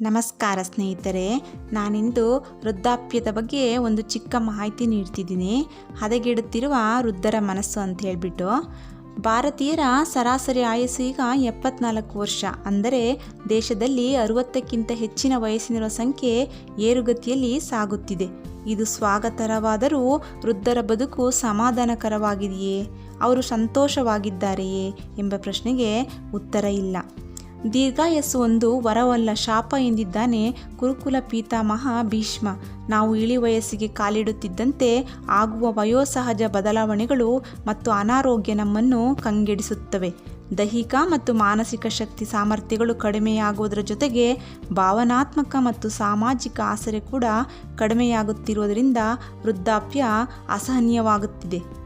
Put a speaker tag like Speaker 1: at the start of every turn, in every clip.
Speaker 1: ನಮಸ್ಕಾರ ಸ್ನೇಹಿತರೆ, ನಾನಿಂದು ವೃದ್ಧಾಪ್ಯದ ಬಗ್ಗೆ ಒಂದು ಚಿಕ್ಕ ಮಾಹಿತಿ ನೀಡ್ತಿದ್ದೀನಿ. ಹದಗೆಡುತ್ತಿರುವ ವೃದ್ಧರ ಮನಸ್ಸು ಅಂತ ಹೇಳಿಬಿಟ್ಟು, ಭಾರತೀಯರ ಸರಾಸರಿ ಆಯಸ್ಸು ಈಗ ಎಪ್ಪತ್ನಾಲ್ಕು ವರ್ಷ. ಅಂದರೆ ದೇಶದಲ್ಲಿ ಅರುವತ್ತಕ್ಕಿಂತ ಹೆಚ್ಚಿನ ವಯಸ್ಸಿನವರ ಸಂಖ್ಯೆ ಏರುಗತಿಯಲ್ಲಿ ಸಾಗುತ್ತಿದೆ. ಇದು ಸ್ವಾಗತರವಾದರೂ ವೃದ್ಧರ ಬದುಕು ಸಮಾಧಾನಕರವಾಗಿದೆಯೇ? ಅವರು ಸಂತೋಷವಾಗಿದ್ದಾರೆಯೇ ಎಂಬ ಪ್ರಶ್ನೆಗೆ ಉತ್ತರ ಇಲ್ಲ. ದೀರ್ಘಾಯಸ್ಸು ಒಂದು ವರವಲ್ಲ ಶಾಪ ಎಂದಿದ್ದಾನೆ ಕುರುಕುಲ ಪೀತಾಮಹ ಭೀಷ್ಮ. ನಾವು ಇಳಿ ವಯಸ್ಸಿಗೆ ಕಾಲಿಡುತ್ತಿದ್ದಂತೆ ಆಗುವ ವಯೋಸಹಜ ಬದಲಾವಣೆಗಳು ಮತ್ತು ಅನಾರೋಗ್ಯ ನಮ್ಮನ್ನು ಕಂಗೆಡಿಸುತ್ತವೆ. ದೈಹಿಕ ಮತ್ತು ಮಾನಸಿಕ ಶಕ್ತಿ ಸಾಮರ್ಥ್ಯಗಳು ಕಡಿಮೆಯಾಗುವುದರ ಜೊತೆಗೆ ಭಾವನಾತ್ಮಕ ಮತ್ತು ಸಾಮಾಜಿಕ ಆಸರೆ ಕೂಡ ಕಡಿಮೆಯಾಗುತ್ತಿರುವುದರಿಂದ ವೃದ್ಧಾಪ್ಯ ಅಸಹನೀಯವಾಗುತ್ತಿದೆ.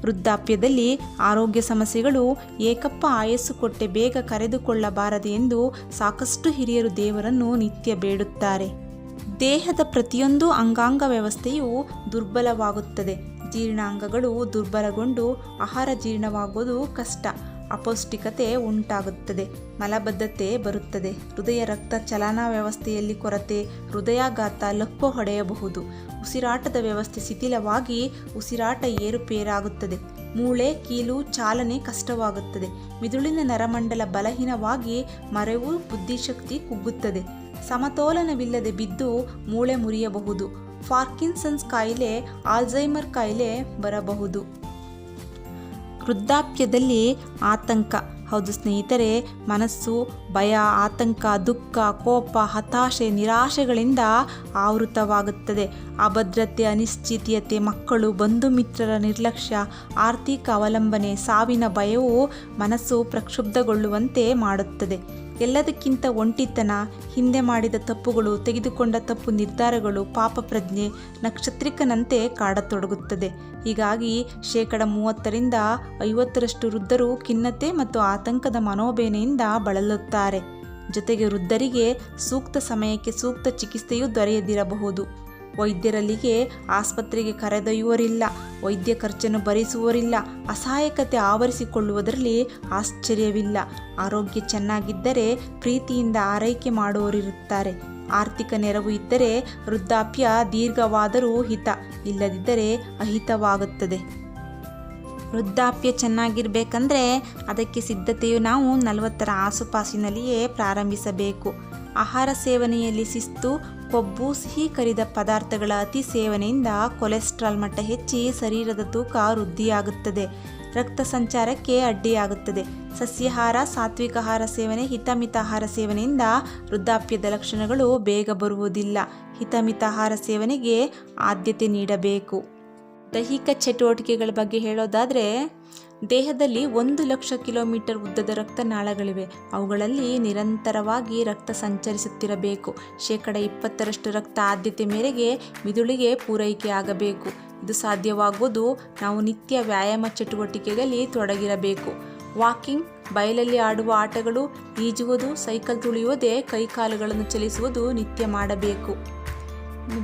Speaker 1: ವೃದ್ಧಾಪ್ಯದಲ್ಲಿ ಆರೋಗ್ಯ ಸಮಸ್ಯೆಗಳು ಏಕಪ್ಪ ಆಯಸ್ಸು ಕೊಟ್ಟೆ ಬೇಗ ಕರೆದುಕೊಳ್ಳಬಾರದು ಎಂದು ಸಾಕಷ್ಟು ಹಿರಿಯರು ದೇವರನ್ನು ನಿತ್ಯ ಬೇಡುತ್ತಾರೆ. ದೇಹದ ಪ್ರತಿಯೊಂದು ಅಂಗಾಂಗ ವ್ಯವಸ್ಥೆಯು ದುರ್ಬಲವಾಗುತ್ತದೆ. ಜೀರ್ಣಾಂಗಗಳು ದುರ್ಬಲಗೊಂಡು ಆಹಾರ ಜೀರ್ಣವಾಗುವುದು ಕಷ್ಟ. ಅಪೌಷ್ಟಿಕತೆ ಉಂಟಾಗುತ್ತದೆ. ಮಲಬದ್ಧತೆ ಬರುತ್ತದೆ. ಹೃದಯ ರಕ್ತ ಚಲನಾ ವ್ಯವಸ್ಥೆಯಲ್ಲಿ ಕೊರತೆ, ಹೃದಯಾಘಾತ ಲಕ್ವ ಹೊಡೆಯಬಹುದು. ಉಸಿರಾಟದ ವ್ಯವಸ್ಥೆ ಶಿಥಿಲವಾಗಿ ಉಸಿರಾಟ ಏರುಪೇರಾಗುತ್ತದೆ. ಮೂಳೆ, ಕೀಲು, ಚಾಲನೆ ಕಷ್ಟವಾಗುತ್ತದೆ. ಮಿದುಳಿನ ನರಮಂಡಲ ಬಲಹೀನವಾಗಿ ಮರೆವು ಬುದ್ಧಿಶಕ್ತಿ ಕುಗ್ಗುತ್ತದೆ. ಸಮತೋಲನವಿಲ್ಲದೆ ಬಿದ್ದು ಮೂಳೆ ಮುರಿಯಬಹುದು. ಫಾರ್ಕಿನ್ಸನ್ಸ್ ಕಾಯಿಲೆ ಆಲ್ಝೈಮರ್ ಕಾಯಿಲೆ ಬರಬಹುದು. ವೃದ್ಧಾಪ್ಯದಲ್ಲಿ ಆತಂಕ. ಹೌದು ಸ್ನೇಹಿತರೆ, ಮನಸ್ಸು, ಭಯ, ಆತಂಕ, ದುಃಖ, ಕೋಪ, ಹತಾಶೆ, ನಿರಾಶೆಗಳಿಂದ ಆವೃತವಾಗುತ್ತದೆ. ಅಭದ್ರತೆ, ಅನಿಶ್ಚಿತತೆ, ಮಕ್ಕಳು, ಬಂಧು ಮಿತ್ರರ ನಿರ್ಲಕ್ಷ್ಯ, ಆರ್ಥಿಕ ಅವಲಂಬನೆ, ಸಾವಿನ ಭಯವು ಮನಸ್ಸು ಪ್ರಕ್ಷುಬ್ಧಗೊಳ್ಳುವಂತೆ ಮಾಡುತ್ತದೆ. ಎಲ್ಲದಕ್ಕಿಂತ ಒಂಟಿತನ ಹಿಂದೆ ಮಾಡಿದ ತಪ್ಪುಗಳು, ತೆಗೆದುಕೊಂಡ ತಪ್ಪು ನಿರ್ಧಾರಗಳು ಪಾಪ ಪ್ರಜ್ಞೆ ನಕ್ಷತ್ರಿಕನಂತೆ ಕಾಡತೊಡಗುತ್ತದೆ. ಹೀಗಾಗಿ ಶೇಕಡ ಮೂವತ್ತರಿಂದ ಐವತ್ತರಷ್ಟು ವೃದ್ಧರು ಖಿನ್ನತೆ ಮತ್ತು ಆತಂಕದ ಮನೋಬೇನೆಯಿಂದ ಬಳಲುತ್ತಾರೆ. ಜೊತೆಗೆ ವೃದ್ಧರಿಗೆ ಸೂಕ್ತ ಸಮಯಕ್ಕೆ ಸೂಕ್ತ ಚಿಕಿತ್ಸೆಯೂ ದೊರೆಯದಿರಬಹುದು. ವೈದ್ಯರಲ್ಲಿಗೆ ಆಸ್ಪತ್ರೆಗೆ ಕರೆದೊಯ್ಯುವರಿಲ್ಲ, ವೈದ್ಯ ಖರ್ಚನ್ನು ಭರಿಸುವರಿಲ್ಲ, ಅಸಹಾಯಕತೆ ಆವರಿಸಿಕೊಳ್ಳುವುದರಲ್ಲಿ ಆಶ್ಚರ್ಯವಿಲ್ಲ. ಆರೋಗ್ಯ ಚೆನ್ನಾಗಿದ್ದರೆ ಪ್ರೀತಿಯಿಂದ ಆರೈಕೆ ಮಾಡುವವರಿರುತ್ತಾರೆ. ಆರ್ಥಿಕ ನೆರವು ಇದ್ದರೆ ವೃದ್ಧಾಪ್ಯ ದೀರ್ಘವಾದರೂ ಹಿತ, ಇಲ್ಲದಿದ್ದರೆ ಅಹಿತವಾಗುತ್ತದೆ. ವೃದ್ಧಾಪ್ಯ ಚೆನ್ನಾಗಿರಬೇಕಂದ್ರೆ ಅದಕ್ಕೆ ಸಿದ್ಧತೆಯು ನಾವು ನಲವತ್ತರ ಆಸುಪಾಸಿನಲ್ಲಿಯೇ ಪ್ರಾರಂಭಿಸಬೇಕು. ಆಹಾರ ಸೇವನೆಯಲ್ಲಿ ಶಿಸ್ತು, ಕೊಬ್ಬು, ಸಿಹಿ ಕರಿದ ಪದಾರ್ಥಗಳ ಅತಿ ಸೇವನೆಯಿಂದ ಕೊಲೆಸ್ಟ್ರಾಲ್ ಮಟ್ಟ ಹೆಚ್ಚಿ ಶರೀರದ ತೂಕ ವೃದ್ಧಿಯಾಗುತ್ತದೆ. ರಕ್ತ ಸಂಚಾರಕ್ಕೆ ಅಡ್ಡಿಯಾಗುತ್ತದೆ. ಸಸ್ಯಾಹಾರ, ಸಾತ್ವಿಕ ಆಹಾರ ಸೇವನೆ ಹಿತಮಿತ ಆಹಾರ ಸೇವನೆಯಿಂದ ವೃದ್ಧಾಪ್ಯದ ಲಕ್ಷಣಗಳು ಬೇಗ ಬರುವುದಿಲ್ಲ. ಹಿತಮಿತ ಆಹಾರ ಸೇವನೆಗೆ ಆದ್ಯತೆ ನೀಡಬೇಕು. ದೈಹಿಕ ಚಟುವಟಿಕೆಗಳ ಬಗ್ಗೆ ಹೇಳೋದಾದರೆ, ದೇಹದಲ್ಲಿ ಒಂದು ಲಕ್ಷ ಕಿಲೋಮೀಟರ್ ಉದ್ದದ ರಕ್ತನಾಳಗಳಿವೆ. ಅವುಗಳಲ್ಲಿ ನಿರಂತರವಾಗಿ ರಕ್ತ ಸಂಚರಿಸುತ್ತಿರಬೇಕು. ಶೇಕಡ ಇಪ್ಪತ್ತರಷ್ಟು ರಕ್ತ ಆದ್ಯತೆ ಮೇರೆಗೆ ಮಿದುಳಿಗೆ ಪೂರೈಕೆ ಆಗಬೇಕು. ಇದು ಸಾಧ್ಯವಾಗುವುದು ನಾವು ನಿತ್ಯ ವ್ಯಾಯಾಮ ಚಟುವಟಿಕೆಗಳಲ್ಲಿ ತೊಡಗಿರಬೇಕು. ವಾಕಿಂಗ್, ಬಯಲಲ್ಲಿ ಆಡುವ ಆಟಗಳು, ಈಜುವುದು, ಸೈಕಲ್ ತುಳಿಯುವುದೇ ಕೈಕಾಲುಗಳನ್ನು ಚಲಿಸುವುದು ನಿತ್ಯ ಮಾಡಬೇಕು.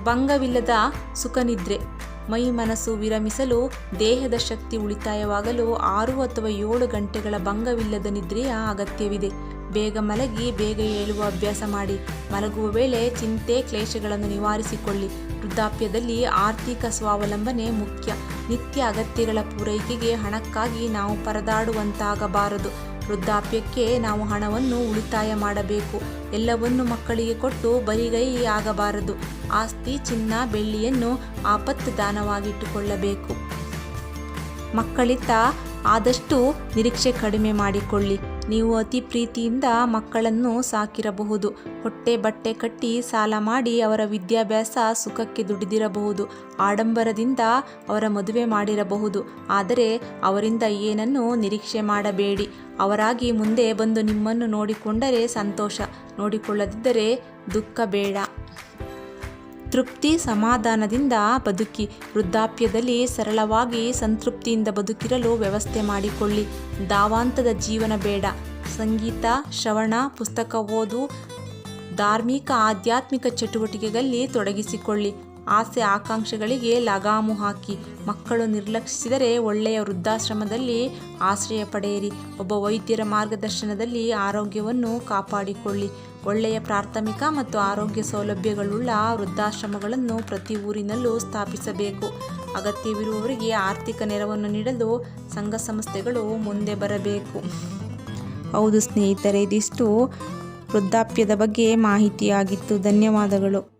Speaker 1: ಭಂಗವಿಲ್ಲದ ಸುಖನಿದ್ರೆ. ಮೈ ಮನಸ್ಸು ವಿರಮಿಸಲು, ದೇಹದ ಶಕ್ತಿ ಉಳಿತಾಯವಾಗಲು ಆರು ಅಥವಾ ಏಳು ಗಂಟೆಗಳ ಭಂಗವಿಲ್ಲದ ನಿದ್ರೆಯ ಅಗತ್ಯವಿದೆ. ಬೇಗ ಮಲಗಿ, ಬೇಗ ಏಳುವ ಅಭ್ಯಾಸ ಮಾಡಿ. ಮಲಗುವ ವೇಳೆ ಚಿಂತೆ, ಕ್ಲೇಶಗಳನ್ನು ನಿವಾರಿಸಿಕೊಳ್ಳಿ. ವೃದ್ಧಾಪ್ಯದಲ್ಲಿ ಆರ್ಥಿಕ ಸ್ವಾವಲಂಬನೆ ಮುಖ್ಯ. ನಿತ್ಯ ಅಗತ್ಯಗಳ ಪೂರೈಕೆಗೆ ಹಣಕ್ಕಾಗಿ ನಾವು ಪರದಾಡುವಂತಾಗಬಾರದು. ವೃದ್ಧಾಪ್ಯಕ್ಕೆ ನಾವು ಹಣವನ್ನು ಉಳಿತಾಯ ಮಾಡಬೇಕು. ಎಲ್ಲವನ್ನು ಮಕ್ಕಳಿಗೆ ಕೊಟ್ಟು ಬರಿಗೈ ಆಗಬಾರದು. ಆಸ್ತಿ, ಚಿನ್ನ, ಬೆಳ್ಳಿಯನ್ನು ಆಪತ್ತು ದಾನವಾಗಿಟ್ಟುಕೊಳ್ಳಬೇಕು. ಮಕ್ಕಳಿತ್ತ ಆದಷ್ಟು ನಿರೀಕ್ಷೆ ಕಡಿಮೆ ಮಾಡಿಕೊಳ್ಳಿ. ನೀವು ಅತಿ ಪ್ರೀತಿಯಿಂದ ಮಕ್ಕಳನ್ನು ಸಾಕಿರಬಹುದು. ಹೊಟ್ಟೆ ಬಟ್ಟೆ ಕಟ್ಟಿ ಸಾಲ ಮಾಡಿ ಅವರ ವಿದ್ಯಾಭ್ಯಾಸ ಸುಖಕ್ಕೆ ದುಡಿದಿರಬಹುದು. ಆಡಂಬರದಿಂದ ಅವರ ಮದುವೆ ಮಾಡಿರಬಹುದು. ಆದರೆ ಅವರಿಂದ ಏನನ್ನು ನಿರೀಕ್ಷೆ ಮಾಡಬೇಡಿ. ಅವರಾಗಿ ಮುಂದೆ ಬಂದು ನಿಮ್ಮನ್ನು ನೋಡಿಕೊಂಡರೆ ಸಂತೋಷ. ನೋಡಿಕೊಳ್ಳದಿದ್ದರೆ ದುಃಖ ಬೇಡ. ತೃಪ್ತಿ ಸಮಾಧಾನದಿಂದ ಬದುಕಿ, ವೃದ್ಧಾಪ್ಯದಲ್ಲಿ ಸರಳವಾಗಿ ಸಂತೃಪ್ತಿಯಿಂದ ಬದುಕಿರಲು ವ್ಯವಸ್ಥೆ ಮಾಡಿಕೊಳ್ಳಿ. ದಾವಾಂತದ ಜೀವನ ಬೇಡ. ಸಂಗೀತ, ಶ್ರವಣ, ಪುಸ್ತಕ ಓದು, ಧಾರ್ಮಿಕ, ಆಧ್ಯಾತ್ಮಿಕ ಚಟುವಟಿಕೆಗಳಲ್ಲಿ ತೊಡಗಿಸಿಕೊಳ್ಳಿ. ಆಸೆ ಆಕಾಂಕ್ಷೆಗಳಿಗೆ ಲಗಾಮು ಹಾಕಿ ಮಕ್ಕಳು ನಿರ್ಲಕ್ಷಿಸಿದರೆ ಒಳ್ಳೆಯ ವೃದ್ಧಾಶ್ರಮದಲ್ಲಿ ಆಶ್ರಯ ಪಡೆಯಿರಿ. ಒಬ್ಬ ವೈದ್ಯರ ಮಾರ್ಗದರ್ಶನದಲ್ಲಿ ಆರೋಗ್ಯವನ್ನು ಕಾಪಾಡಿಕೊಳ್ಳಿ. ಒಳ್ಳೆಯ ಪ್ರಾಥಮಿಕ ಮತ್ತು ಆರೋಗ್ಯ ಸೌಲಭ್ಯಗಳುಳ್ಳ ವೃದ್ಧಾಶ್ರಮಗಳನ್ನು ಪ್ರತಿ ಊರಿನಲ್ಲೂ ಸ್ಥಾಪಿಸಬೇಕು. ಅಗತ್ಯವಿರುವವರಿಗೆ ಆರ್ಥಿಕ ನೆರವನ್ನು ನೀಡಲು ಸಂಘ ಸಂಸ್ಥೆಗಳು ಮುಂದೆ ಬರಬೇಕು. ಹೌದು ಸ್ನೇಹಿತರೆ, ಇದಿಷ್ಟು ವೃದ್ಧಾಪ್ಯದ ಬಗ್ಗೆ ಮಾಹಿತಿಯಾಗಿತ್ತು. ಧನ್ಯವಾದಗಳು.